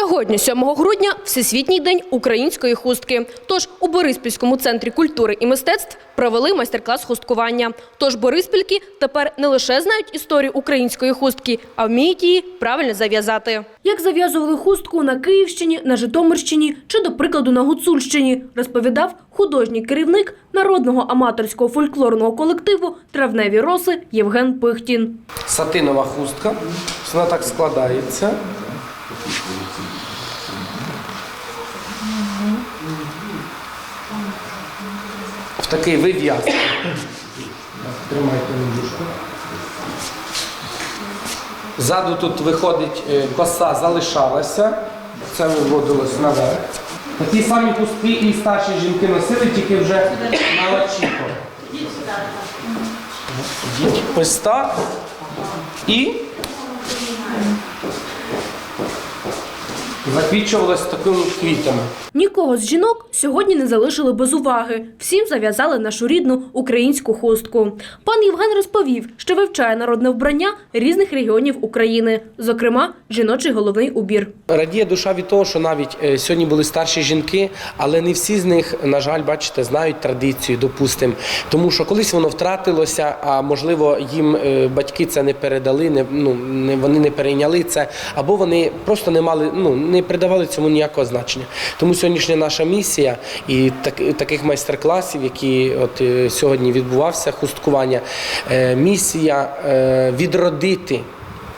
Сьогодні, 7 грудня, Всесвітній день української хустки. Тож у Бориспільському центрі культури і мистецтв провели майстер-клас хусткування. Тож бориспільки тепер не лише знають історію української хустки, а вміють її правильно зав'язати. Як зав'язували хустку на Київщині, на Житомирщині чи, до прикладу, на Гуцульщині, розповідав художній керівник народного аматорського фольклорного колективу Травневі роси Євген Пихтін. сатинова хустка. Вона так складається. В такий вив'яз. Тримайте ножку. Ззаду тут виходить е, коса, залишалася. Це виводилось наверх. Такі самі хустки і старші жінки носили, тільки вже на лачіко. Ось так. І заквічувалось такими квітами. Нікого з жінок сьогодні не залишили без уваги. Всім зав'язали нашу рідну українську хустку. Пан Євген розповів, що вивчає народне вбрання різних регіонів України, зокрема, жіночий головний убір. Радіє душа від того, що навіть е, сьогодні були старші жінки, але не всі з них, на жаль, бачите, знають традицію, допустимо. Тому що колись воно втратилося, а можливо, їм е, батьки це не передали, не, ну, не, вони не перейняли це, або вони просто не мали, ну, не придавали цьому ніякого значення. Тому сьогоднішня наша місія і так, таких майстер-класів, які от е, сьогодні відбувався, хусткування, е, місія е, відродити.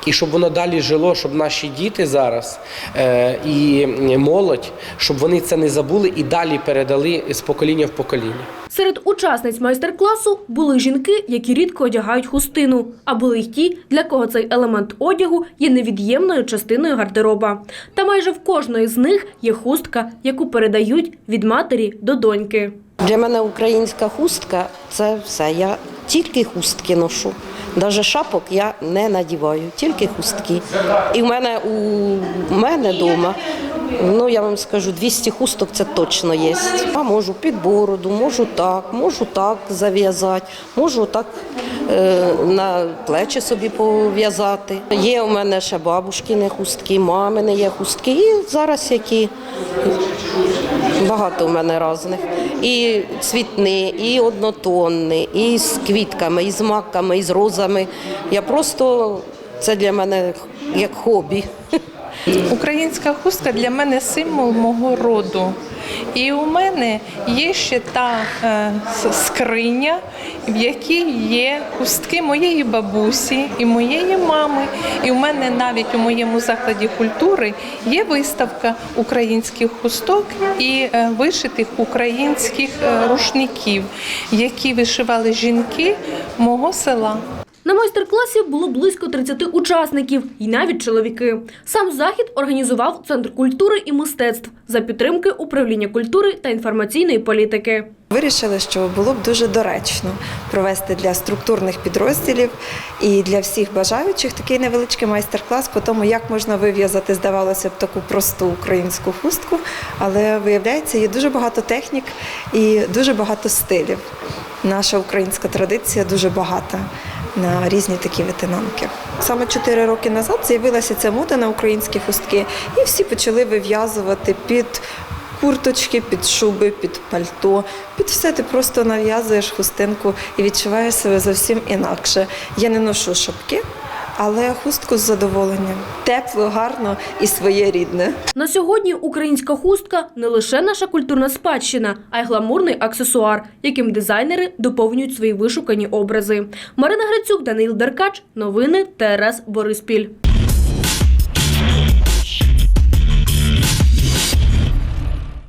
І щоб воно далі жило, щоб наші діти зараз е, і молодь, щоб вони це не забули і далі передали з покоління в покоління. Серед учасниць майстер-класу були жінки, які рідко одягають хустину, а були й ті, для кого цей елемент одягу є невід'ємною частиною гардероба. Та майже в кожної з них є хустка, яку передають від матері до доньки. Для мене українська хустка це все. Я тільки хустки ношу. Навіть шапок я не надіваю, тільки хустки. І в мене у мене вдома, ну я вам скажу, 200 хусток це точно є. А можу під бороду, можу так, можу так зав'язати, можу так е, на плечі собі пов'язати. Є у мене ще бабушкини хустки, мамини є хустки, і зараз які Багато у мене різних. І цвітні, і однотонні, і з квітками, і з маками, і з розами. Я просто це для мене як хобі. Українська хустка для мене символ мого роду. І у мене є ще та е, скриня, в якій є хустки моєї бабусі і моєї мами. І у мене навіть у моєму закладі культури є виставка українських хусток і е, вишитих українських е, рушників, які вишивали жінки мого села. На майстер-класі було близько 30 учасників, і навіть чоловіки. Сам захід організував Центр культури і мистецтв за підтримки управління культури та інформаційної політики. Вирішили, що було б дуже доречно провести для структурних підрозділів і для всіх бажаючих такий невеличкий майстер-клас по тому, як можна вив'язати, здавалося б, таку просту українську хустку, але виявляється, є дуже багато технік і дуже багато стилів. Наша українська традиція дуже багата на різні такі витинанки. Саме чотири роки назад з'явилася ця мода на українські хустки, і всі почали вив'язувати під курточки, під шуби, під пальто. Під все ти просто нав'язуєш хустинку і відчуваєш себе зовсім інакше. Я не ношу шапки, але хустку з задоволенням. Тепло, гарно і своє рідне. На сьогодні українська хустка не лише наша культурна спадщина, а й гламурний аксесуар, яким дизайнери доповнюють свої вишукані образи. Марина Грицюк, Даниїл Деркач. Новини ТРС Бориспіль.